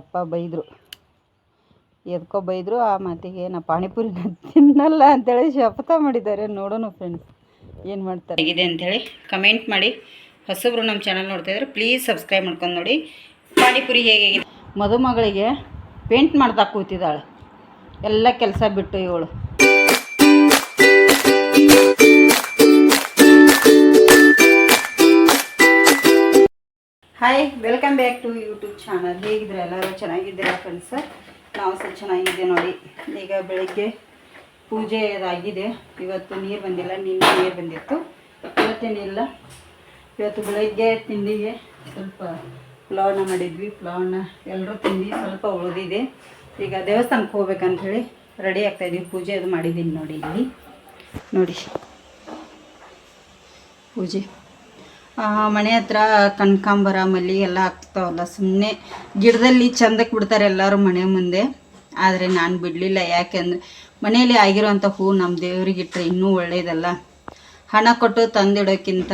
ಅಪ್ಪ ಬೈದರು. ಎದ್ಕೋ ಬೈದರು ಆ ಮಾತಿಗೆ ನಾ ಪಾನಿಪುರಿನ ತಿನ್ನಲ್ಲ ಅಂತೇಳಿ ಶಪಥ ಮಾಡಿದ್ದಾರೆ ನೋಡೋಣ ಫ್ರೆಂಡ್ಸ್ ಏನು ಮಾಡ್ತಾರೆ? ಇದೆ ಅಂಥೇಳಿ ಕಮೆಂಟ್ ಮಾಡಿ. ಹೊಸಬ್ರು ನಮ್ಮ ಚಾನಲ್ ನೋಡ್ತಾ ಇದ್ರೆ ಪ್ಲೀಸ್ ಸಬ್ಸ್ಕ್ರೈಬ್ ಮಾಡ್ಕೊಂಡು ನೋಡಿ. ಪಾನಿಪುರಿ ಹೇಗೆ ಮದುಮಗಳಿಗೆ ಪೇಂಟ್ ಮಾಡ್ತಾ ಕೂತಿದ್ದಾಳೆ. ಎಲ್ಲ ಕೆಲಸ ಬಿಟ್ಟು ಇವಳು. Hi welcome back to YouTube channel ಹೇಗಿದ್ರೆ ಎಲ್ಲರೂ? ಚೆನ್ನಾಗಿದ್ದೀರಾ ಫ್ರೆಂಡ್ಸ್ ನಾವು ಸಹ ಚೆನ್ನಾಗಿದ್ದೆ ನೋಡಿ. ಈಗ ಬೆಳಗ್ಗೆ ಪೂಜೆ ಅದಾಗಿದೆ ಇವತ್ತು ನೀರು ಬಂದಿಲ್ಲ, ನಿನ್ನೆ ನೀರು ಬಂದಿತ್ತು. ಇವತ್ತೇನಿಲ್ಲ. ಇವತ್ತು ಬೆಳಗ್ಗೆ ತಿಂಡಿಗೆ ಸ್ವಲ್ಪ ಪುಲಾವನ್ನ ಮಾಡಿದ್ವಿ. ಪುಲಾವನ್ನ ಎಲ್ಲರೂ ತಿಂದು ಸ್ವಲ್ಪ ಉಳಿದಿದೆ. ಈಗ ದೇವಸ್ಥಾನಕ್ಕೆ ಹೋಗ್ಬೇಕಂತ ಹೇಳಿ ರೆಡಿ ಆಗ್ತಾಯಿದ್ದೀವಿ ಪೂಜೆ ಅದು ಮಾಡಿದ್ದೀನಿ ನೋಡಿ ಇಲ್ಲಿ. ನೋಡಿ. ಪೂಜೆ. ಮನೆ ಹತ್ರ ಕನಕಾಂಬರ, ಮಲ್ಲಿ ಎಲ್ಲ ಆಗ್ತಾವಲ್ಲ ಸುಮ್ಮನೆ ಗಿಡದಲ್ಲಿ ಚಂದಕ್ಕೆ ಬಿಡ್ತಾರೆ ಎಲ್ಲರೂ ಮನೆ ಮುಂದೆ. ಆದರೆ ನಾನು ಬಿಡಲಿಲ್ಲ. ಯಾಕೆಂದರೆ ಮನೆಯಲ್ಲಿ ಆಗಿರೋವಂಥ ಹೂ ನಮ್ಮ ದೇವ್ರಿಗೆ ಇಟ್ಟರೆ ಇನ್ನೂ ಒಳ್ಳೆಯದಲ್ಲ ಹಣ ಕೊಟ್ಟು ತಂದಿಡೋಕ್ಕಿಂತ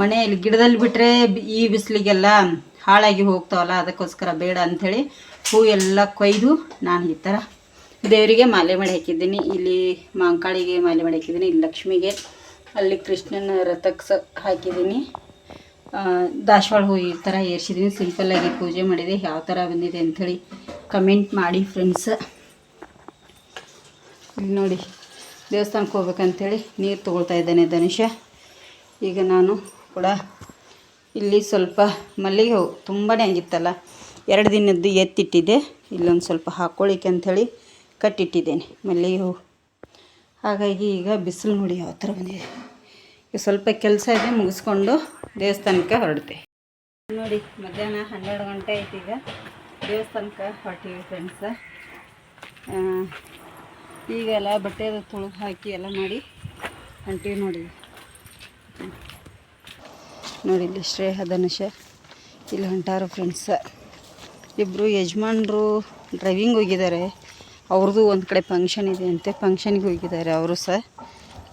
ಮನೆಯಲ್ಲಿ ಗಿಡದಲ್ಲಿ ಬಿಟ್ಟರೆ ಈ ಬಿಸಿಲಿಗೆಲ್ಲ ಹಾಳಾಗಿ ಹೋಗ್ತಾವಲ್ಲ, ಅದಕ್ಕೋಸ್ಕರ ಬೇಡ ಅಂಥೇಳಿ ಹೂ ಎಲ್ಲ ಕೊಯ್ದು ನಾನು ಈ ಥರ ದೇವರಿಗೆ ಮಾಲೆ ಮಾಡಿ ಹಾಕಿದ್ದೀನಿ. ಇಲ್ಲಿ ಮಾಂಕಾಳಿಗೆ ಮಾಲೆ ಮಾಡಿ ಹಾಕಿದ್ದೀನಿ, ಇಲ್ಲಿ ಲಕ್ಷ್ಮಿಗೆ. ಅಲ್ಲಿ ಕೃಷ್ಣನ ರಥಕ್ಕೆ ಸ ಹಾಕಿದ್ದೀನಿ. ದಾಸವಾಳ ಹೂ ಈ ಥರ ಏರ್ಸಿದ್ದೀನಿ ಸಿಂಪಲ್ಲಾಗಿ ಪೂಜೆ ಮಾಡಿದೆ. ಯಾವ ಥರ ಬಂದಿದೆ ಅಂಥೇಳಿ ಕಮೆಂಟ್ ಮಾಡಿ ಫ್ರೆಂಡ್ಸ್ ಇಲ್ಲಿ ನೋಡಿ, ದೇವಸ್ಥಾನಕ್ಕೆ ಹೋಗ್ಬೇಕಂತೇಳಿ ನೀರು ತೊಗೊಳ್ತಾ ಇದ್ದಾನೆ ಧನುಷ. ಈಗ ನಾನು ಕೂಡ ಇಲ್ಲಿ ಸ್ವಲ್ಪ ಮಲ್ಲಿಗೆ ಹೂ ತುಂಬಾ ಆಗಿತ್ತಲ್ಲ, ಎರಡು ದಿನದ್ದು ಎತ್ತಿಟ್ಟಿದ್ದೆ. ಇಲ್ಲೊಂದು ಸ್ವಲ್ಪ ಹಾಕ್ಕೊಳ್ಳಿಕ್ಕೆ ಅಂಥೇಳಿ ಕಟ್ಟಿಟ್ಟಿದ್ದೇನೆ ಮಲ್ಲಿಗೆ ಹೂ. ಹಾಗಾಗಿ ಈಗ ಬಿಸಿಲು ನೋಡಿ ಯಾವ ಥರ ಬಂದಿದೆ. ಈಗ ಸ್ವಲ್ಪ ಕೆಲಸ ಇದೆ, ಮುಗಿಸ್ಕೊಂಡು ದೇವಸ್ಥಾನಕ್ಕೆ ಹೊರಡ್ತೆ. ನೋಡಿ, ಮಧ್ಯಾಹ್ನ ಹನ್ನೆರಡು ಗಂಟೆ ಆಯ್ತು ಈಗ. ದೇವಸ್ಥಾನಕ್ಕೆ ಹೊರಟೀವಿ ಫ್ರೆಂಡ್ಸ ಈಗೆಲ್ಲ ಬಟ್ಟೆದು ತುಳು ಹಾಕಿ ಎಲ್ಲ ಮಾಡಿ ಹೊಂಟೀವಿ ನೋಡಿ. ನೋಡಿ, ಇಲ್ಲಿ ಶ್ರೇಯ ಧನುಷ, ಇಲ್ಲಿ ಹೊಂಟಾರು ಫ್ರೆಂಡ್ಸ ಇಬ್ಬರು ಯಜಮಾನ್ರು ಡ್ರೈವಿಂಗ್ ಹೋಗಿದ್ದಾರೆ. ಅವ್ರದ್ದು ಒಂದು ಕಡೆ ಫಂಕ್ಷನ್ ಇದೆ ಅಂತೆ. ಫಂಕ್ಷನ್ಗೆ ಹೋಗಿದ್ದಾರೆ ಅವರು ಸಹ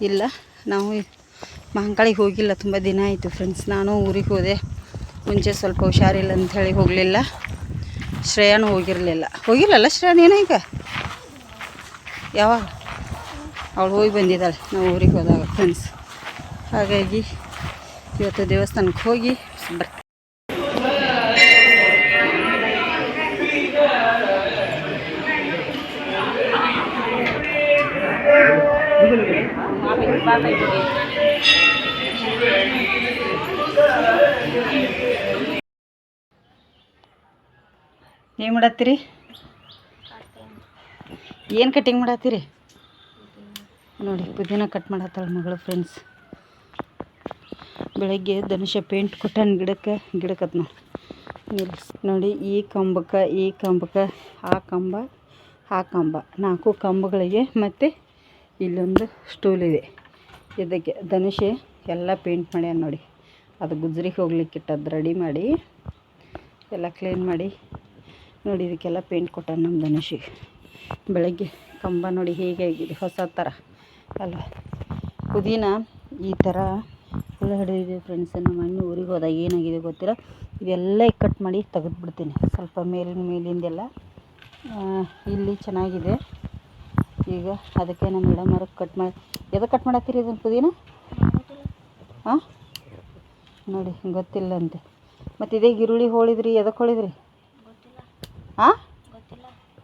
ಇಲ್ಲ, ನಾವು ಮಹಂಕಾಳಿಗೆ ಹೋಗಿಲ್ಲ, ತುಂಬ ದಿನ ಆಯಿತು ಫ್ರೆಂಡ್ಸ್ ನಾನು ಊರಿಗೆ ಹೋದೆ. ಮುಂಚೆ ಸ್ವಲ್ಪ ಹುಷಾರಿಲ್ಲ ಅಂಥೇಳಿ ಹೋಗಲಿಲ್ಲ. ಶ್ರೇಯಾನು ಹೋಗಿರಲಿಲ್ಲ. ಹೋಗಿಲ್ಲಲ್ಲ ಶ್ರೇಯಾನ ಈಗ? ಯಾವಾಗ? ಅವಳು ಹೋಗಿ ಬಂದಿದ್ದಾಳೆ, ನಾವು ಊರಿಗೆ ಹೋದಾಗ ಫ್ರೆಂಡ್ಸ್ ಹಾಗಾಗಿ ಇವತ್ತು ದೇವಸ್ಥಾನಕ್ಕೆ ಹೋಗಿ ಏನು ಮಾಡತ್ತೀರಿ? ಏನು ಕಟಿಂಗ್ ಮಾಡತ್ತೀರಿ? ನೋಡಿ, ಪುದೀನ ಕಟ್ ಮಾಡತ್ತಾಳ ಮಗಳು ಫ್ರೆಂಡ್ಸ್ ಬೆಳಗ್ಗೆ ಧನುಷ ಪೇಂಟ್ ಕೊಟ್ಟಾನ ಗಿಡಕ್ಕೆ ಗಿಡಕ್ಕತ್ ನೋಡಿ, ಈ ಕಂಬಕ್ಕೆ ಈ ಕಂಬಕ್ಕೆ, ಆ ಕಂಬ ಆ ಕಂಬ. ನಾಲ್ಕು ಕಂಬಗಳಿಗೆ ಮತ್ತು ಇಲ್ಲೊಂದು ಸ್ಟೂಲ್ ಇದೆ. ಇದಕ್ಕೆ ಧನುಷೆ ಎಲ್ಲ ಪೇಂಟ್ ಮಾಡ್ಯಾನ ನೋಡಿ. ಅದು ಗುಜ್ರಿಗೆ ಹೋಗ್ಲಿಕ್ಕೆ ಇಟ್ಟದ್ದು ರೆಡಿ ಮಾಡಿ, ಎಲ್ಲ ಕ್ಲೀನ್ ಮಾಡಿ ನೋಡಿ ಇದಕ್ಕೆಲ್ಲ ಪೇಂಟ್ ಕೊಟ್ಟಾನ ನಮ್ಮ ಧನುಷಿಗೆ ಬೆಳಗ್ಗೆ ಕಂಬ ನೋಡಿ ಹೇಗೆ ಆಗಿದೆ, ಹೊಸ ಥರ ಅಲ್ವಾ? ಪುದೀನ ಈ ಥರ ಎಲ್ಲ ಹಿಡಿದಿದೆ ಫ್ರೆಂಡ್ಸ್ ನಮ್ಮ ಅಣ್ಣ ಊರಿಗೆ ಹೋದಾಗ ಏನಾಗಿದೆ ಗೊತ್ತಿಲ್ಲ. ಇದೆಲ್ಲ ಕಟ್ ಮಾಡಿ ತೆಗೆದುಬಿಡ್ತೀನಿ. ಸ್ವಲ್ಪ ಮೇಲಿನ ಮೇಲಿಂದೆಲ್ಲ ಇಲ್ಲಿ ಚೆನ್ನಾಗಿದೆ. ಈಗ ಅದಕ್ಕೆ ನಮ್ಮ ಗಿಡ ಮರಕ್ಕೆ ಕಟ್ ಮಾಡಿ ಎದಕ್ಕೆ ಕಟ್ ಮಾಡತ್ತೀರಿ ಇದನ್ನು ಪುದೀನ? ಹಾಂ ನೋಡಿ ಗೊತ್ತಿಲ್ಲ ಅಂತೆ ಮತ್ತು ಇದೇ ಈರುಳ್ಳಿ ಹೋಳಿದ್ರಿ ಎದಕ್ಕೆ ಹೋಳಿದ್ರಿ? ಹಾಂ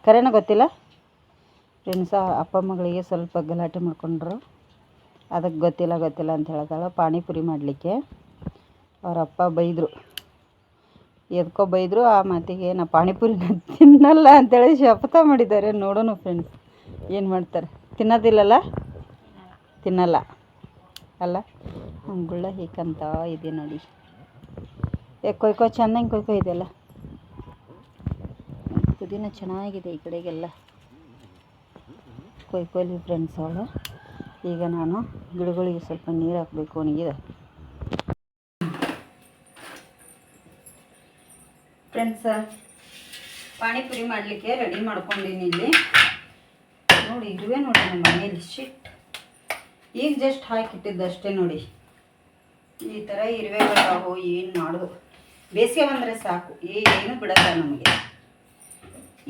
ಕರೆನ ಗೊತ್ತಿಲ್ಲ? ಫ್ರೆಂಡ್ಸ ಅಪ್ಪ ಮಗಳಿಗೆ ಸ್ವಲ್ಪ ಗಲಾಟೆ ಮಾಡ್ಕೊಂಡ್ರು. ಅದಕ್ಕೆ ಗೊತ್ತಿಲ್ಲ ಗೊತ್ತಿಲ್ಲ ಅಂತ ಹೇಳ್ತಾಳೆ. ಪಾನಿಪುರಿ ಮಾಡಲಿಕ್ಕೆ. ಅವ್ರ ಅಪ್ಪ ಬೈದರು. ಎದ್ಕೋ ಬೈದರು, ಆ ಮಾತಿಗೆ ನಾ ಪಾನಿಪುರಿನ ತಿನ್ನಲ್ಲ ಅಂತೇಳಿ ಶಪಥ ಮಾಡಿದ್ದಾರೆ ನೋಡೋಣ, ಫ್ರೆಂಡ್ಸ್. ಏನು ಮಾಡ್ತಾರೆ? ತಿನ್ನೋದಿಲ್ಲಲ್ಲ? ತಿನ್ನಲ್ಲ. ಅಲ್ಲ? ಹಂಗೆ ಗುಳ್ಳ ಹೀಕಂತ ಇದೆ ನೋಡಿ. ಏ ಕೊಯ್ಕೋ ಚೆನ್ನಾಗಿ ಕೊಯ್ಕೋ ಇದೆಲ್ಲ ಪುದೀನ ಚೆನ್ನಾಗಿದೆ ಈ ಕಡೆಗೆಲ್ಲ. ಕೊಯ್ಕೊಲಿ ಫ್ರೆಂಡ್ಸ್ ಅವಳು ಈಗ ನಾನು ಗಿಡಗಳಿಗೆ ಸ್ವಲ್ಪ ನೀರು ಹಾಕಬೇಕು ಅವನಿಗೆ ಫ್ರೆಂಡ್ಸ ಪಾನಿಪುರಿ ಮಾಡಲಿಕ್ಕೆ ರೆಡಿ ಮಾಡ್ಕೊಂಡಿನಿ ಇಲ್ಲಿ. ಇರುವೆ ನೋಡಿ ನಮ್ಮ ಮನೆಯಲ್ಲಿ. ಶಿಟ್ ಈಗ ಜಸ್ಟ್ ಹಾಕಿಟ್ಟಿದ್ದಷ್ಟೇ ನೋಡಿ. ಈ ಥರ ಇರುವೆ ಬರ್ತಾವೋ ಏನು ಮಾಡೋದು? ಬೇಸಿಗೆ ಬಂದರೆ ಸಾಕು. ಏನು ಬಿಡಲ್ಲ ನಮಗೆ.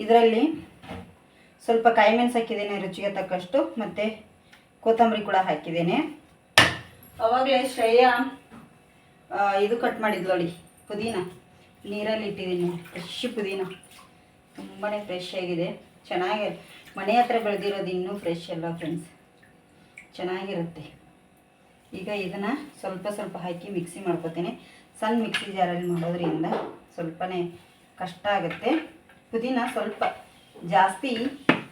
ಇದರಲ್ಲಿ ಸ್ವಲ್ಪ ಕಾಯಿ ಮೆಣಸು ಹಾಕಿದ್ದೇನೆ, ರುಚಿಗೆ ತಕ್ಕಷ್ಟು. ಮತ್ತು ಕೊತ್ತಂಬರಿ ಕೂಡ ಹಾಕಿದ್ದೇನೆ. ಅವಾಗಲೇ ಶ್ರೇಯಾ ಇದು ಕಟ್ ಮಾಡಿದ್ಲು ನೋಡಿ, ಪುದೀನ. ನೀರಲ್ಲಿ ಇಟ್ಟಿದ್ದೀನಿ ಫ್ರೆಶ್ ಪುದೀನ. ತುಂಬಾ ಫ್ರೆಶ್ ಆಗಿದೆ. ಚೆನ್ನಾಗಿ ಮನೆ ಹತ್ರ ಬೆಳೆದಿರೋದು ಇನ್ನೂ ಫ್ರೆಶ್ ಅಲ್ಲ ಫ್ರೆಂಡ್ಸ್ ಚೆನ್ನಾಗಿರುತ್ತೆ. ಈಗ ಇದನ್ನು ಸ್ವಲ್ಪ ಸ್ವಲ್ಪ ಹಾಕಿ ಮಿಕ್ಸಿ ಮಾಡ್ಕೊತೀನಿ. ಸಣ್ಣ ಮಿಕ್ಸಿ ಜಾರಲ್ಲಿ ಮಾಡೋದ್ರಿಂದ ಸ್ವಲ್ಪನೇ ಕಷ್ಟ ಆಗುತ್ತೆ. ಪುದೀನ ಸ್ವಲ್ಪ ಜಾಸ್ತಿ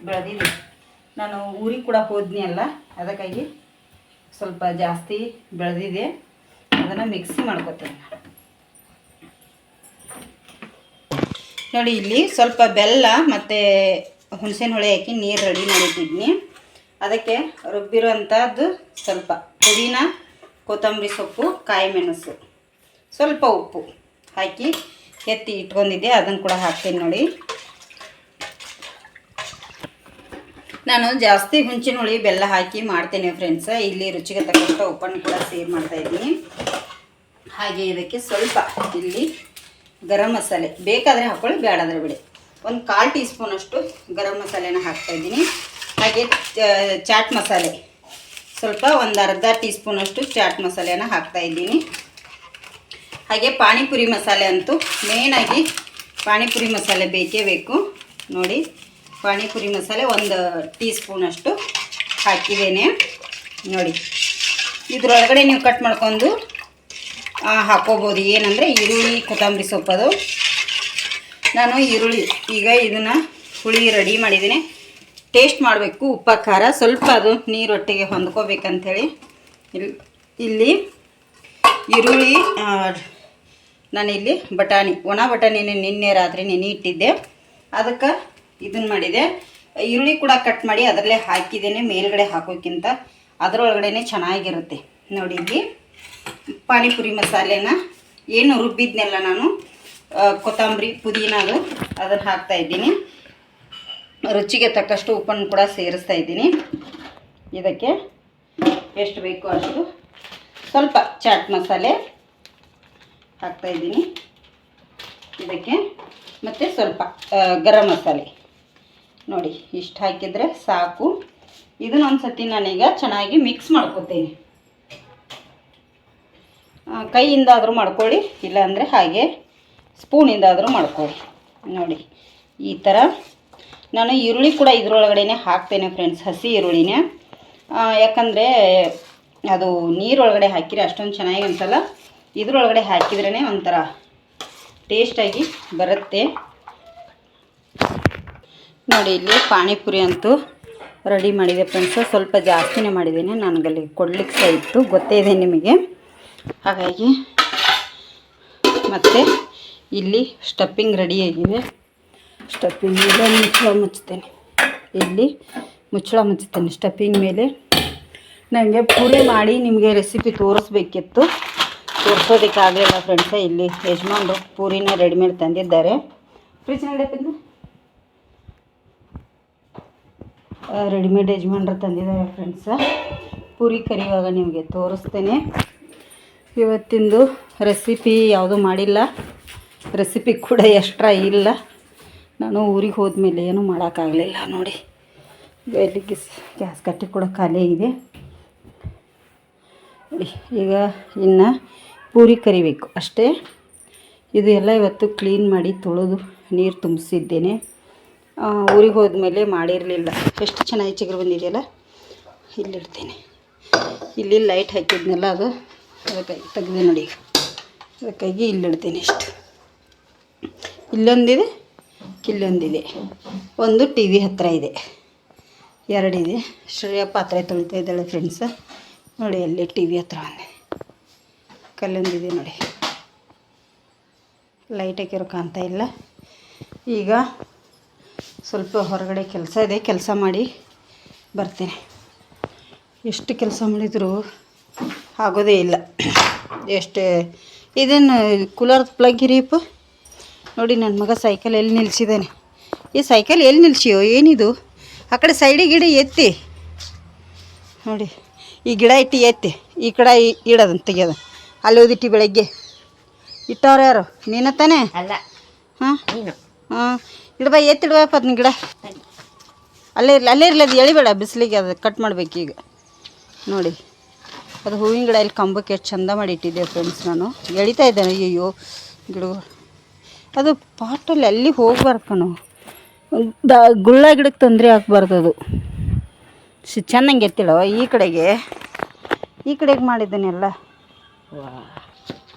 ಬೆಳೆದಿದೆ. ನಾನು ಊರಿಗೆ ಕೂಡ ಹೋದ್ನಿ ಅಲ್ಲ, ಅದಕ್ಕಾಗಿ ಸ್ವಲ್ಪ ಜಾಸ್ತಿ ಬೆಳೆದಿದೆ. ಅದನ್ನು ಮಿಕ್ಸಿ ಮಾಡ್ಕೊತೀನಿ. ನೋಡಿ ಇಲ್ಲಿ ಸ್ವಲ್ಪ ಬೆಲ್ಲ ಮತ್ತು ಹುಣಸೆನ ಹೊಳೆ ಹಾಕಿ ನೀರು ರೆಡಿ ಮಾಡಿಟ್ಟಿದ್ನಿ. ಅದಕ್ಕೆ ರುಬ್ಬಿರುವಂಥದ್ದು ಸ್ವಲ್ಪ ಪುದೀನ, ಕೊತ್ತಂಬರಿ ಸೊಪ್ಪು ಕಾಯಿ ಮೆಣಸು ಸ್ವಲ್ಪ ಉಪ್ಪು ಹಾಕಿ ಎತ್ತಿ ಇಟ್ಕೊಂಡಿದ್ದೆ. ಅದನ್ನು ಕೂಡ ಹಾಕ್ತೀನಿ ನೋಡಿ. ನಾನು ಜಾಸ್ತಿ ಹುಂಚಿನ ಹುಳಿ ಬೆಲ್ಲ ಹಾಕಿ ಮಾಡ್ತೇನೆ ಫ್ರೆಂಡ್ಸ್ ಇಲ್ಲಿ ರುಚಿಗೆ ತಕ್ಕಂಥ ಉಪ್ಪನ್ನು ಕೂಡ ಸೇರ್ ಮಾಡ್ತಾಯಿದ್ದೀನಿ ಹಾಗೆ ಇದಕ್ಕೆ ಸ್ವಲ್ಪ ಇಲ್ಲಿ ಗರಂ ಮಸಾಲೆ. ಬೇಕಾದರೆ ಹಾಕೊಳ್ಳಿ ಬೇಡಾದರೆ ಬಿಡಿ. ಒಂದು ಕಾಲು ಟೀ ಸ್ಪೂನಷ್ಟು ಗರಂ ಮಸಾಲೆನ ಹಾಕ್ತಾ ಇದ್ದೀನಿ. ಹಾಗೆ ಚಾಟ್ ಮಸಾಲೆ. ಸ್ವಲ್ಪ ಒಂದು ಅರ್ಧ ಟೀ ಸ್ಪೂನಷ್ಟು ಚಾಟ್ ಮಸಾಲೆನ ಹಾಕ್ತಾ ಇದ್ದೀನಿ. ಹಾಗೆ ಪಾನಿಪುರಿ ಮಸಾಲೆ ಅಂತೂ ಮೇಯ್ನಾಗಿ ಪಾನಿಪುರಿ ಮಸಾಲೆ ಬೇಕೇ ಬೇಕು. ನೋಡಿ, ಪಾನಿಪುರಿ ಮಸಾಲೆ ಒಂದು ಟೀ ಸ್ಪೂನಷ್ಟು ಹಾಕಿದ್ದೇನೆ. ನೋಡಿ, ಇದರೊಳಗಡೆ ನೀವು ಕಟ್ ಮಾಡ್ಕೊಂಡು ಹಾಕೋಬೋದು. ಏನಂದರೆ ಈರುಳ್ಳಿ, ಕೊತ್ತಂಬರಿ ಸೊಪ್ಪದು. ನಾನು ಈರುಳ್ಳಿ. ಈಗ ಇದನ್ನು ಹುಳಿ ರೆಡಿ ಮಾಡಿದ್ದೀನಿ. ಟೇಸ್ಟ್ ಮಾಡಬೇಕು ಉಪ್ಪ, ಖಾರ. ಸ್ವಲ್ಪ ಅದು ನೀರೊಟ್ಟಿಗೆ ಹೊಂದ್ಕೋಬೇಕಂಥೇಳಿ ಇಲ್ಲಿ ಇಲ್ಲಿ ಈರುಳ್ಳಿ ನಾನಿಲ್ಲಿ ಬಟಾಣಿ. ಒಣ ಬಟಾಣಿನ ನಿನ್ನೆ ರಾತ್ರಿ ನೆನೆ ಇಟ್ಟಿದ್ದೆ. ಅದಕ್ಕೆ ಇದನ್ನು ಮಾಡಿದೆ. ಈರುಳ್ಳಿ ಕೂಡ ಕಟ್ ಮಾಡಿ ಅದರಲ್ಲೇ ಹಾಕಿದ್ದೇನೆ, ಮೇಲ್ಗಡೆ ಹಾಕೋಕ್ಕಿಂತ. ಅದರೊಳಗಡೆ ಚೆನ್ನಾಗಿರುತ್ತೆ. ನೋಡಿ ಇಲ್ಲಿ ಪಾನಿಪುರಿ ಮಸಾಲೆನ. ಏನು ರುಬ್ಬಿದ್ನೆಲ್ಲ ನಾನು. ಕೊತ್ತಂಬರಿ ಪುದೀನದು ಅದನ್ನು ಹಾಕ್ತಾ ಇದ್ದೀನಿ. ರುಚಿಗೆ ತಕ್ಕಷ್ಟು ಉಪ್ಪನ್ನು ಕೂಡ ಸೇರಿಸ್ತಾ ಇದ್ದೀನಿ. ಇದಕ್ಕೆ ಎಷ್ಟು ಬೇಕೋ ಅಷ್ಟು. ಸ್ವಲ್ಪ ಚಾಟ್ ಮಸಾಲೆ ಹಾಕ್ತಾ ಇದ್ದೀನಿ. ಇದಕ್ಕೆ ಮತ್ತು ಸ್ವಲ್ಪ ಗರಂ ಮಸಾಲೆ. ನೋಡಿ, ಇಷ್ಟು ಹಾಕಿದರೆ ಸಾಕು. ಇದನ್ನ ಒಂದು ಸತಿ ನಾನೀಗ ಚೆನ್ನಾಗಿ ಮಿಕ್ಸ್ ಮಾಡ್ಕೊತೀನಿ ಕೈಯಿಂದಾದರೂ ಮಾಡ್ಕೊಳ್ಳಿ, ಇಲ್ಲಾಂದರೆ ಹಾಗೆ ಸ್ಪೂನಿಂದಾದರೂ ಮಾಡ್ಕೊಳ್ಳಿ. ನೋಡಿ, ಈ ಥರ. ನಾನು ಈರುಳ್ಳಿ ಕೂಡ ಇದ್ರೊಳಗಡೆನೆ ಹಾಕ್ತೇನೆ ಫ್ರೆಂಡ್ಸ್ ಹಸಿ ಈರುಳ್ಳಿನೇ. ಯಾಕಂದರೆ ಅದು ನೀರೊಳಗಡೆ ಹಾಕಿದ್ರೆ ಅಷ್ಟೊಂದು ಚೆನ್ನಾಗಿ ಅನ್ಸಲ್ಲ ಇದ್ರೊಳಗಡೆ ಹಾಕಿದ್ರೇ ಒಂಥರ ಟೇಸ್ಟಾಗಿ ಬರುತ್ತೆ. ನೋಡಿ, ಇಲ್ಲಿ ಪಾನಿಪುರಿ ಅಂತೂ ರೆಡಿ ಮಾಡಿದೆ ಫ್ರೆಂಡ್ಸು ಸ್ವಲ್ಪ ಜಾಸ್ತಿನೇ ಮಾಡಿದ್ದೇನೆ. ನನಗಲ್ಲಿ ಕೊಡ್ಲಿಕ್ಕೆ ಸಹ ಇತ್ತು. ಗೊತ್ತೇ ಇದೆ ನಿಮಗೆ. ಹಾಗಾಗಿ ಮತ್ತು ಇಲ್ಲಿ ಸ್ಟಫಿಂಗ್ ರೆಡಿಯಾಗಿದೆ ಸ್ಟಪ್ಪಿಂಗ್ ಮೇಲೆ ಮುಚ್ಚಳ ಮುಚ್ತೇನೆ ಇಲ್ಲಿ ಮುಚ್ಚಳ ಮುಚ್ಚುತ್ತೇನೆ ಸ್ಟಫಿಂಗ್ ಮೇಲೆ. ನನಗೆ ಪೂರಿ ಮಾಡಿ ನಿಮಗೆ ರೆಸಿಪಿ ತೋರಿಸ್ಬೇಕಿತ್ತು. ತೋರಿಸೋದಕ್ಕಾಗಲಿಲ್ಲ ಫ್ರೆಂಡ್ಸ ಇಲ್ಲಿ ಯಜಮಾನ್ರು ಪೂರಿನ ರೆಡಿಮೇಡ್ ತಂದಿದ್ದಾರೆ. ಫ್ರಿಜ್ ನಡೀತಿದ್ದು ರೆಡಿಮೇಡ್ ಯಜಮಾನ್ರು ತಂದಿದ್ದಾರೆ ಫ್ರೆಂಡ್ಸ ಪೂರಿ ಕರಿಯುವಾಗ ನಿಮಗೆ ತೋರಿಸ್ತೇನೆ. ಇವತ್ತಿಂದು ರೆಸಿಪಿ ಯಾವುದೂ ಮಾಡಿಲ್ಲ. ರೆಸಿಪಿ ಕೂಡ ಎಕ್ಸ್ಟ್ರಾ ಇಲ್ಲ. ನಾನು ಊರಿಗೆ ಹೋದ್ಮೇಲೆ ಏನೂ ಮಾಡೋಕ್ಕಾಗಲಿಲ್ಲ ನೋಡಿ. ಇಲ್ಲಿ ಗ್ಯಾಸ್ ಕಟ್ಟಿ ಕೂಡ ಖಾಲಿ ಇದೆ. ಈಗ ಇನ್ನು ಪೂರಿ ಕರಿಬೇಕು ಅಷ್ಟೇ. ಇದು ಎಲ್ಲ ಇವತ್ತು ಕ್ಲೀನ್ ಮಾಡಿ ತೊಳೆದು ನೀರು ತುಂಬಿಸಿದ್ದೇನೆ. ಊರಿಗೆ ಹೋದ್ಮೇಲೆ ಮಾಡಿರಲಿಲ್ಲ. ಎಷ್ಟು ಚೆನ್ನಾಗಿ ಚಿಗುರು ಬಂದಿದೆಯಲ್ಲ? ಇಲ್ಲಿಡ್ತೇನೆ. ಇಲ್ಲಿ ಲೈಟ್ ಹಾಕಿದ್ನಲ್ಲ ಅದು. ಅದಕ್ಕಾಗಿ ತೆಗೆದೆ ನೋಡಿ ಅದಕ್ಕಾಗಿ ಇಲ್ಲಿಡ್ತೇನೆ ಇಷ್ಟು. ಇಲ್ಲೊಂದಿದೆ ಇಲ್ಲೊಂದಿದೆ. ಒಂದು ಟಿ ವಿ ಹತ್ತಿರ ಇದೆ. ಎರಡಿದೆ. ಶ್ರೇಯ ಪಾತ್ರೆ ತೊಳಿತಾ ಇದ್ದಾಳೆ ಫ್ರೆಂಡ್ಸ ನೋಡಿ ಅಲ್ಲಿ ಟಿ ವಿ ಹತ್ರ ಒಂದಿದೆ ಕಲ್ಲೊಂದಿದೆ ನೋಡಿ. ಲೈಟ್ ಹಾಕಿರೋ ಕಾಣ್ತಾ ಇಲ್ಲ. ಈಗ ಸ್ವಲ್ಪ ಹೊರಗಡೆ ಕೆಲಸ ಇದೆ. ಕೆಲಸ ಮಾಡಿ ಬರ್ತೇನೆ. ಎಷ್ಟು ಕೆಲಸ ಮಾಡಿದ್ರು ಆಗೋದೇ ಇಲ್ಲ. ಎಷ್ಟು ಇದನ್ನು ಕೂಲರ್ ಪ್ಲಗ್ ಇರಿಯಪ್ಪ ನೋಡಿ ನನ್ನ ಮಗ ಸೈಕಲ್ ಎಲ್ಲಿ ನಿಲ್ಲಿಸಿದ್ದಾನೆ ಈ ಸೈಕಲ್ ಎಲ್ಲಿ ನಿಲ್ಸಿಯೋ ಏನಿದು? ಆ ಕಡೆ ಸೈಡಿಗೆ ಗಿಡ ಎತ್ತಿ. ನೋಡಿ ಈ ಗಿಡ ಇಟ್ಟು ಎತ್ತಿ. ಈ ಕಡೆ ಇಡೋದನ್ನು ತೆಗಿಯೋದು. ಅಲ್ಲಿ ಓದಿಟ್ಟು ಬೆಳಗ್ಗೆ. ಇಟ್ಟವ್ರು ಯಾರು? ನೀನ ತಾನೇ? ಅಲ್ಲ. ಹಾಂ? ಹಾಂ. ಇಡ್ಬಾ ಎತ್ತಿಡ್ಬಪ್ಪ ಅದನ್ನ ಗಿಡ. ಅಲ್ಲೇ ಇರಲಿ ಅಲ್ಲೇ ಇರಲಿ ಅದು ಎಳಿಬೇಡ ಬಿಸಿಲಿಗೆ ಅದು ಕಟ್ ಮಾಡ್ಬೇಕು ಈಗ. ನೋಡಿ ಅದು ಹೂವಿನ ಗಿಡ ಇಲ್ಲಿ ಕಂಬಕ್ಕೆ ಎಷ್ಟು ಚಂದ ಮಾಡಿ ಇಟ್ಟಿದ್ದೆ ಫ್ರೆಂಡ್ಸ್ ನಾನು. ಎಳಿತಾ ಇದ್ದೇನೆ. ಅಯ್ಯೋ ಗಿಡಗಳು. ಅದು ಪಾಟಲ್ಲಿ ಅಲ್ಲಿ ಹೋಗ್ಬಾರ್ದು ಕಣೋ. ದ ಗುಳ್ಳ ಗಿಡಕ್ಕೆ ತೊಂದರೆ ಆಗ್ಬಾರ್ದು ಅದು. ಸಿ ಈ ಕಡೆಗೆ. ಈ ಕಡೆಗೆ ಮಾಡಿದ್ದೇನೆ ಎಲ್ಲ.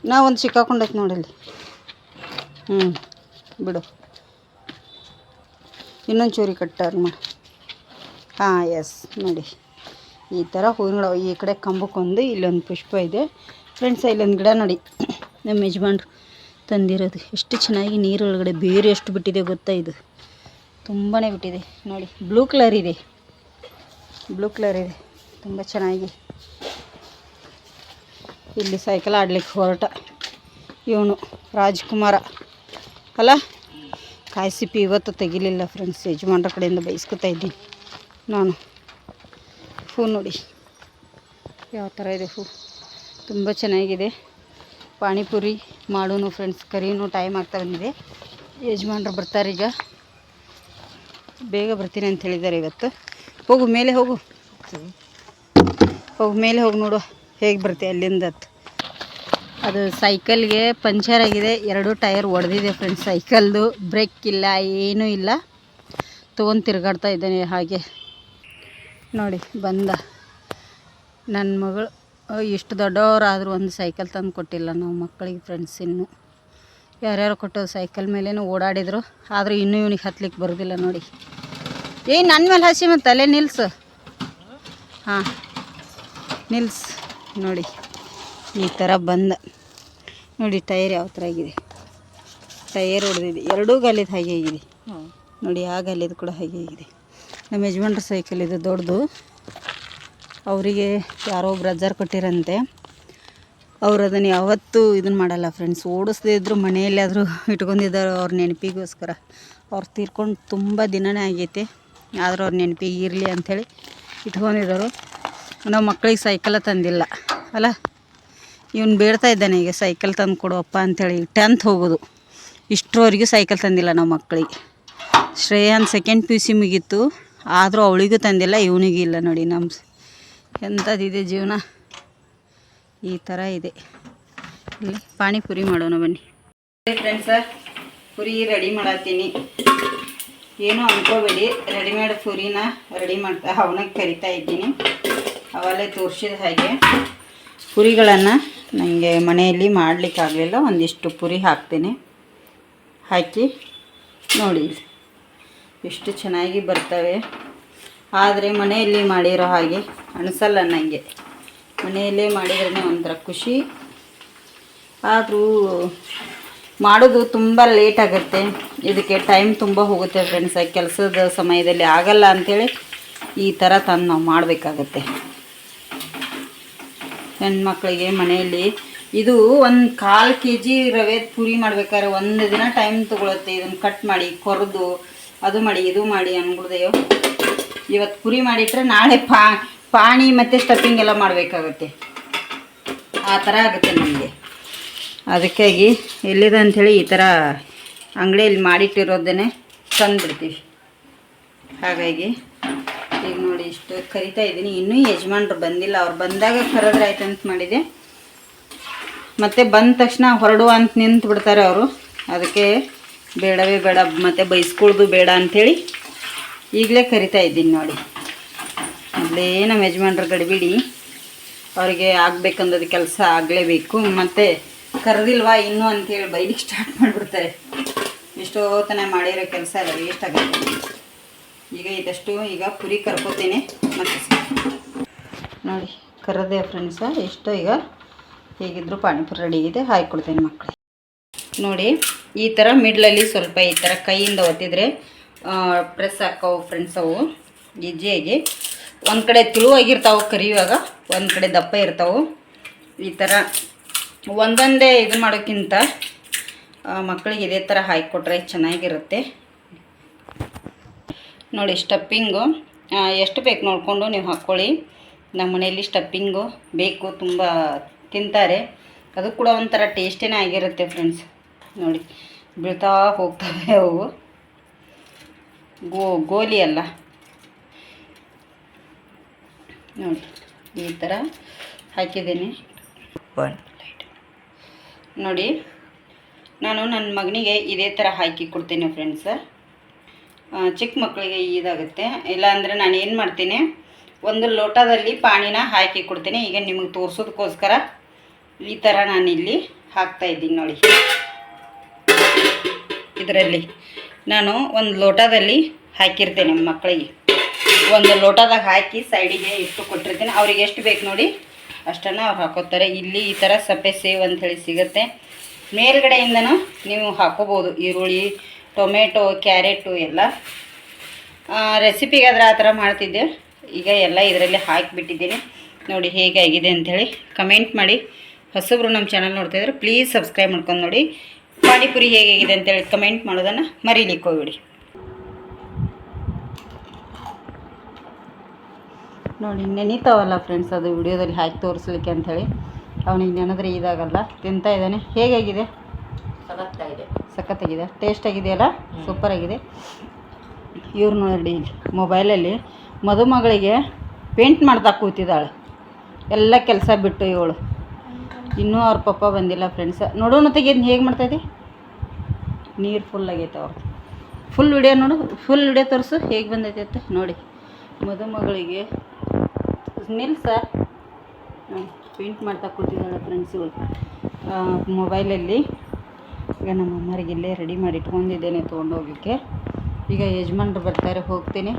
ನಾ ಒಂದು ಸಿಕ್ಕಾಕೊಂಡೈತೆ ನೋಡಲ್ಲಿ. ಹ್ಞೂ ಬಿಡು. ಇನ್ನೊಂದು ಚೂರಿ ಕಟ್ಟಾರ ಮಾಡಿ ಹಾಂ, ಎಸ್, ನೋಡಿ. ಈ ಥರ ಹೂವಿನ ಗಿಡ ಈ ಕಡೆ ಕಂಬಕ್ಕೊಂದು ಇಲ್ಲೊಂದು ಪುಷ್ಪ ಇದೆ. ಫ್ರೆಂಡ್ಸ್ ಇಲ್ಲೊಂದು ಗಿಡ ನೋಡಿ. ನಮ್ಮ ಯಜಮಾನ್ರು. ತಂದಿರೋದು. ಎಷ್ಟು ಚೆನ್ನಾಗಿ ನೀರೊಳಗಡೆ ಬೇರೆ ಎಷ್ಟು ಬಿಟ್ಟಿದೆ ಗೊತ್ತಾ ಇದು? ತುಂಬಾ ಬಿಟ್ಟಿದೆ. ನೋಡಿ, ಬ್ಲೂ ಕಲರ್ ಇದೆ. ಬ್ಲೂ ಕಲರ್ ಇದೆ. ತುಂಬ ಚೆನ್ನಾಗಿ. ಇಲ್ಲಿ ಸೈಕಲ್ ಆಡ್ಲಿಕ್ಕೆ ಹೊರಟ ಇವನು, ರಾಜ್ಕುಮಾರ. ಅಲ್ಲ ಕಾಯಿ ಸಿಪ್ಪಿ ಇವತ್ತು ತೆಗಿಲಿಲ್ಲ ಫ್ರೆಂಡ್ಸ್ ಯಜಮಾನ್ರ ಕಡೆಯಿಂದ ಬೈಸ್ಕೊತಾ ಇದ್ದೀನಿ ನಾನು. ಹೂ ನೋಡಿ. ಯಾವ ಥರ ಇದೆ ಹೂ. ತುಂಬ ಚೆನ್ನಾಗಿದೆ. ಪಾನಿಪುರಿ ಮಾಡೋನು ಫ್ರೆಂಡ್ಸ್ ಕರೀನು ಟೈಮ್ ಆಗ್ತಾ ಬಂದಿದೆ. ಯಜಮಾನ್ರು ಬರ್ತಾರೆ ಈಗ. ಬೇಗ ಬರ್ತೀನಿ ಅಂತ ಹೇಳಿದ್ದಾರೆ ಇವತ್ತು. ಹೋಗು, ಮೇಲೆ ಹೋಗು. ಹೋಗು, ಮೇಲೆ ಹೋಗಿ ನೋಡು. ಹೇಗೆ ಬರ್ತೀವಿ ಅಲ್ಲಿಂದ. ಅದು ಸೈಕಲ್ಗೆ ಪಂಚರ್ ಆಗಿದೆ. ಎರಡು ಟೈರ್ ಒಡೆದಿದೆ ಫ್ರೆಂಡ್ಸ್ ಸೈಕಲ್ದು ಬ್ರೇಕ್ ಇಲ್ಲ, ಏನೂ ಇಲ್ಲ. ತೊಗೊಂಡು ತಿರುಗಾಡ್ತಾ ಇದ್ದಾನೆ ಹಾಗೆ. ನೋಡಿ, ಬಂದ. ನನ್ನ ಮಗಳು. ಇಷ್ಟು ದೊಡ್ಡವರಾದರೂ ಒಂದು ಸೈಕಲ್ ತಂದು ಕೊಟ್ಟಿಲ್ಲ ನಾವು ಮಕ್ಕಳಿಗೆ ಫ್ರೆಂಡ್ಸ್ ಇನ್ನು. ಯಾರ್ಯಾರು ಕೊಟ್ಟು ಸೈಕಲ್ ಮೇಲೇನು ಓಡಾಡಿದ್ರು ಆದರೂ ಇನ್ನೂ ಇವನಿಗೆ ಹತ್ಲಿಕ್ಕೆ ಬರೋದಿಲ್ಲ ನೋಡಿ. ಏ ನನ್ನ ಮೇಲೆ ಹಸಿ ಮತ್ತು ತಲೆ ನಿಲ್ಸು. ಹಾಂ ನಿಲ್ಸ್. ನೋಡಿ ಈ ಥರ ಬಂದ. ನೋಡಿ ಟೈರ್ ಯಾವ ಥರ ಆಗಿದೆ. ಟೈರ್ ಹೊಡೆದಿದೆ ಎರಡೂ ಗಾಲಿದ ಹಾಗೆ ಆಗಿದೆ. ನೋಡಿ ಆ ಗಾಲಿದು ಕೂಡ ಹಾಗೆ ಆಗಿದೆ. ನಮ್ಮ ಯಜಮಾನ್ರ ಸೈಕಲ್ ಇದು ದೊಡ್ಡದು. ಅವರಿಗೆ ಯಾರೋ ಒಬ್ರು ಅಜ್ಜಾರು ಕೊಟ್ಟಿರಂತೆ. ಅವ್ರು ಅದನ್ನು ಯಾವತ್ತೂ ಇದನ್ನು ಮಾಡಲ್ಲ ಫ್ರೆಂಡ್ಸ್ ಓಡಿಸ್ದೇ ಇದ್ದರೂ ಮನೆಯಲ್ಲಾದರೂ ಇಟ್ಕೊಂಡಿದ್ದಾರೆ ಅವ್ರ ನೆನಪಿಗೋಸ್ಕರ. ಅವ್ರು ತೀರ್ಕೊಂಡು ತುಂಬ ದಿನನೇ ಆಗೈತೆ. ಆದರೂ ಅವ್ರ ನೆನಪಿಗೆ ಇರಲಿ ಅಂಥೇಳಿ ಇಟ್ಕೊಂಡಿದ್ದಾರೆ ನಾವು ಮಕ್ಕಳಿಗೆ ಸೈಕಲ ತಂದಿಲ್ಲ. ಅಲ್ಲ? ಇವನು ಬೇಡ್ತಾ ಇದ್ದಾನೆ ಈಗ ಸೈಕಲ್ ತಂದು ಕೊಡುವಪ್ಪ ಅಂಥೇಳಿ ಟೆಂತ್ ಹೋಗೋದು. ಇಷ್ಟರವರೆಗೂ ಸೈಕಲ್ ತಂದಿಲ್ಲ ನಾವು ಮಕ್ಕಳಿಗೆ Shreyan second P U C ಮುಗೀತು. ಆದರೂ ಅವಳಿಗೂ ತಂದಿಲ್ಲ, ಇವನಿಗೂ ಇಲ್ಲ ನೋಡಿ ನಮ್ಮ ಎಂಥದ್ದಿದೆ ಜೀವನ? ಈ ಥರ ಇದೆ. ಇಲ್ಲಿ ಪಾನಿಪುರಿ ಮಾಡೋಣ ಬನ್ನಿ. ಫ್ರೆಂಡ್ಸ ಪುರಿ ರೆಡಿ ಮಾಡತ್ತೀನಿ. ಏನೂ ಅಂದ್ಕೋಬೇಡಿ ರೆಡಿಮೇಡ್ ಪುರಿನ ರೆಡಿ ಮಾಡ್ತಾ ಅವನಿಗೆ ಕರಿತಾ ಇದ್ದೀನಿ. ಅವಲ್ಲೇ ತೋರಿಸಿದ ಹಾಗೆ ಪುರಿಗಳನ್ನು ನನಗೆ ಮನೆಯಲ್ಲಿ ಮಾಡಲಿಕ್ಕಾಗಲಿಲ್ಲ ಒಂದಿಷ್ಟು ಪುರಿ ಹಾಕ್ತೀನಿ. ಹಾಕಿ ನೋಡಿ. ಎಷ್ಟು ಚೆನ್ನಾಗಿ ಬರ್ತವೆ. ಆದರೆ ಮನೆಯಲ್ಲಿ ಮಾಡಿರೋ ಹಾಗೆ ಅನಿಸಲ್ಲ ನನಗೆ ಮನೆಯಲ್ಲೇ ಮಾಡಿದ್ರೆ ಒಂಥರ ಖುಷಿ. ಆದರೂ ಮಾಡೋದು ತುಂಬ ಲೇಟ್ ಆಗುತ್ತೆ. ಇದಕ್ಕೆ ಟೈಮ್ ತುಂಬ ಹೋಗುತ್ತೆ ಫ್ರೆಂಡ್ಸ್ ಕೆಲಸದ ಸಮಯದಲ್ಲಿ ಆಗಲ್ಲ ಅಂಥೇಳಿ ಈ ಥರ ತಂದು ನಾವು ಮಾಡಬೇಕಾಗತ್ತೆ. ಹೆಣ್ಮಕ್ಳಿಗೆ ಮನೆಯಲ್ಲಿ ಇದು ಒಂದು ಕಾಲು ಕೆ ಜಿ ರವೆ ಪುರಿ ಮಾಡ್ಬೇಕಾದ್ರೆ ಒಂದು ದಿನ ಟೈಮ್ ತೊಗೊಳುತ್ತೆ. ಇದನ್ನು ಕಟ್ ಮಾಡಿ, ಕೊರೆದು, ಅದು ಮಾಡಿ, ಇದು ಮಾಡಿ ಅನ್ಬಿಡ್ದೆಯೋ. ಇವತ್ತು ಪುರಿ ಮಾಡಿಟ್ರೆ ನಾಳೆ ಪಾ, ಪಾಣಿ ಮತ್ತು ಸ್ಟಫಿಂಗ್ ಎಲ್ಲ ಮಾಡಬೇಕಾಗುತ್ತೆ. ಆ ಥರ ಆಗುತ್ತೆ ನಮಗೆ. ಅದಕ್ಕಾಗಿ ಎಲ್ಲಿದೆ ಅಂಥೇಳಿ ಈ ಥರ ಅಂಗಡಿಯಲ್ಲಿ ಮಾಡಿಟ್ಟಿರೋದನ್ನೇ ತಂದುಬಿಡ್ತೀವಿ. ಹಾಗಾಗಿ ಈಗ ನೋಡಿ ಇಷ್ಟು ಕರಿತಾ ಇದ್ದೀನಿ. ಇನ್ನೂ ಯಜಮಾನ್ರು ಬಂದಿಲ್ಲ. ಅವ್ರು ಬಂದಾಗ ಕರೆದ್ರೆ ಆಯ್ತು ಅಂತ ಮಾಡಿದೆ. ಮತ್ತು ಬಂದ ತಕ್ಷಣ ಹೊರಡು ಅಂತ ನಿಂತು ಬಿಡ್ತಾರೆ ಅವರು. ಅದಕ್ಕೆ ಬೇಡವೇ ಬೇಡ, ಮತ್ತು ಬೈಸ್ಕೊಳ್ದು ಬೇಡ ಅಂಥೇಳಿ ಈಗಲೇ ಕರಿತಾ ಇದ್ದೀನಿ ನೋಡಿ. ಮೊದಲೇ ನಮ್ಮ ಯಜಮಾನ್ರ ಗಡಿಬಿಡಿ ಅವರಿಗೆ ಆಗ್ಬೇಕಂದದ ಕೆಲಸ ಆಗಲೇಬೇಕು. ಮತ್ತು ಕರೆದಿಲ್ವಾ ಇನ್ನೂ ಅಂತೇಳಿ ಬೈಲಿಕ್ಕೆ ಸ್ಟಾರ್ಟ್ ಮಾಡಿಬಿಡ್ತಾರೆ. ಎಷ್ಟೋ ತನ ಮಾಡಿರೋ ಕೆಲಸ ಎಲ್ಲ ವೇಸ್ಟ್ ಆಗುತ್ತೆ. ಈಗ ಇದಷ್ಟು. ಈಗ ಪುರಿ ಕರ್ಕೋತೀನಿ. ಮತ್ತು ನೋಡಿ, ಕರೆದೆ ಫ್ರೆಂಡ್ಸ ಎಷ್ಟೋ ಈಗ ಹೇಗಿದ್ರು ಪಾನಿಪುರಿ ರೆಡಿ ಇದೆ. ಹಾಕ್ಕೊಡ್ತೀನಿ ಮಕ್ಕಳಿಗೆ ನೋಡಿ, ಈ ಥರ ಮಿಡ್ಲಲ್ಲಿ ಸ್ವಲ್ಪ ಈ ಥರ ಕೈಯಿಂದ ಒತ್ತಿದ್ರೆ ಪ್ರೆಸ್ ಹಾಕವು ಫ್ರೆಂಡ್ಸ್ ಅವು ಈಜಿಯಾಗಿ ಒಂದು ಕಡೆ ತಿಳುವಾಗಿರ್ತಾವೆ ಕರಿಯುವಾಗ, ಒಂದು ಕಡೆ ದಪ್ಪ ಇರ್ತಾವೆ. ಈ ಥರ ಒಂದೊಂದೇ ಇದು ಮಾಡೋಕ್ಕಿಂತ ಮಕ್ಕಳಿಗೆ ಇದೇ ಥರ ಹಾಕಿಕೊಟ್ರೆ ಚೆನ್ನಾಗಿರುತ್ತೆ. ನೋಡಿ ಸ್ಟಪ್ಪಿಂಗು ಎಷ್ಟು ಬೇಕು ನೋಡಿಕೊಂಡು ನೀವು ಹಾಕ್ಕೊಳ್ಳಿ ನಮ್ಮ ಮನೆಯಲ್ಲಿ ಸ್ಟಪ್ಪಿಂಗು ಬೇಕು, ತುಂಬ ತಿಂತಾರೆ. ಅದು ಕೂಡ ಒಂಥರ ಟೇಸ್ಟೇನೇ ಆಗಿರುತ್ತೆ ಫ್ರೆಂಡ್ಸ್ ನೋಡಿ, ಬೀಳ್ತಾ ಹೋಗ್ತವೆ ಅವು. ಗೋ ಗೋಲಿ ಅಲ್ಲ. ನೋಡಿ ಈ ಥರ ಹಾಕಿದ್ದೀನಿ. ನೋಡಿ ನಾನು ನನ್ನ ಮಗನಿಗೆ ಇದೇ ಥರ ಹಾಕಿ ಕೊಡ್ತೀನಿ ಫ್ರೆಂಡ್ಸ ಚಿಕ್ಕ ಮಕ್ಕಳಿಗೆ ಇದಾಗುತ್ತೆ. ಇಲ್ಲಾಂದರೆ ನಾನು ಏನು ಮಾಡ್ತೀನಿ ಒಂದು ಲೋಟದಲ್ಲಿ ಪಾಣಿನ ಹಾಕಿ ಕೊಡ್ತೀನಿ. ಈಗ ನಿಮಗೆ ತೋರಿಸೋದಕ್ಕೋಸ್ಕರ ಈ ಥರ ನಾನು ಇಲ್ಲಿ ಹಾಕ್ತಾ ಇದ್ದೀನಿ ನೋಡಿ. ಇದರಲ್ಲಿ. ನಾನು ಒಂದು ಲೋಟದಲ್ಲಿ ಹಾಕಿರ್ತೇನೆ ಮಕ್ಕಳಿಗೆ. ಒಂದು ಲೋಟದಾಗ ಹಾಕಿ ಸೈಡಿಗೆ ಇಟ್ಟು ಕೊಟ್ಟಿರ್ತೀನಿ. ಅವ್ರಿಗೆ ಎಷ್ಟು ಬೇಕು ನೋಡಿ ಅಷ್ಟನ್ನು ಅವ್ರು ಹಾಕೋತಾರೆ. ಇಲ್ಲಿ ಈ ಥರ ಸಪ್ಪೆ ಸೇವ್ ಅಂಥೇಳಿ ಸಿಗುತ್ತೆ. ಮೇಲ್ಗಡೆಯಿಂದನೂ ನೀವು ಹಾಕೋಬೋದು. ಈರುಳ್ಳಿ, ಟೊಮೆಟೊ, ಕ್ಯಾರೆಟು ಎಲ್ಲ. ರೆಸಿಪಿಗಾದ್ರೆ ಆ ಥರ ಮಾಡ್ತಿದ್ದೆ. ಈಗ ಎಲ್ಲ ಇದರಲ್ಲಿ ಹಾಕಿಬಿಟ್ಟಿದ್ದೀನಿ. ನೋಡಿ ಹೇಗೆ ಆಗಿದೆ ಅಂಥೇಳಿ ಕಮೆಂಟ್ ಮಾಡಿ. ಹೊಸಬ್ರು ನಮ್ಮ ಚಾನಲ್ ನೋಡ್ತಾಯಿದ್ರೆ ಪ್ಲೀಸ್ ಸಬ್ಸ್ಕ್ರೈಬ್ ಮಾಡ್ಕೊಂಡು ನೋಡಿ. ಪಾನಿಪುರಿ ಹೇಗಾಗಿದೆ ಅಂತೇಳಿ ಕಮೆಂಟ್ ಮಾಡೋದನ್ನು ಮರೀಲಿಕ್ಕೆ ಹೋಗ್ಬಿಡಿ ನೋಡಿ ನೆನೀತಾವಲ್ಲ ಫ್ರೆಂಡ್ಸ್ ಅದು ವಿಡಿಯೋದಲ್ಲಿ ಹಾಕಿ ತೋರಿಸ್ಲಿಕ್ಕೆ ಅಂಥೇಳಿ. ಅವನಿಗೆ ನೆನೆದ್ರೆ ಇದಾಗಲ್ಲ. ತಿಂತಾ ಇದ್ದಾನೆ. ಹೇಗಾಗಿದೆ? ಸಖತ್ತಾಗಿದೆ. ಸಖತ್ತಾಗಿದೆ. ಟೇಸ್ಟ್ ಆಗಿದೆಯಲ್ಲ? ಸೂಪರ್ ಆಗಿದೆ ಇವ್ರು ನೋಡಿ ಮೊಬೈಲಲ್ಲಿ ಮದುಮಗಳಿಗೆ ಪೇಂಟ್ ಮಾಡ್ತಾ ಕೂತಿದ್ದಾಳೆ. ಎಲ್ಲ ಕೆಲಸ ಬಿಟ್ಟು ಇವಳು. ಇನ್ನೂ ಅವ್ರ ಪಪ್ಪ ಬಂದಿಲ್ಲ ಫ್ರೆಂಡ್ಸ್ ನೋಡೋಣ ತೆಗೆದು ಹೇಗೆ ಮಾಡ್ತಾಯಿದ್ದೆ ನೀರು ಫುಲ್ ಆಗೈತೆ ಅವ್ರದ್ದು ಫುಲ್ ವಿಡಿಯೋ ನೋಡು ಫುಲ್ ವಿಡಿಯೋ ತೋರಿಸು ಹೇಗೆ ಬಂದೈತೆ ಅಂತ ನೋಡಿ. ಮದುಮಗಳಿಗೆ ನಿಲ್ಸ ಪೇಂಟ್ ಮಾಡ್ತಾ ಕೂತಿದ್ದಾಳೆ ಫ್ರೆಂಡ್ಸ್ ಇವಳು. ಮೊಬೈಲಲ್ಲಿ ಈಗ ನಮ್ಮ ಅಮ್ಮರಿಗೆ ಇಲ್ಲೇ ರೆಡಿ ಮಾಡಿ ಇಟ್ಕೊಂಡಿದ್ದೇನೆ ತೊಗೊಂಡೋಗ್ಲಿಕ್ಕೆ. ಈಗ ಯಜಮಾನ್ರು ಬರ್ತಾರೆ, ಹೋಗ್ತೀನಿ.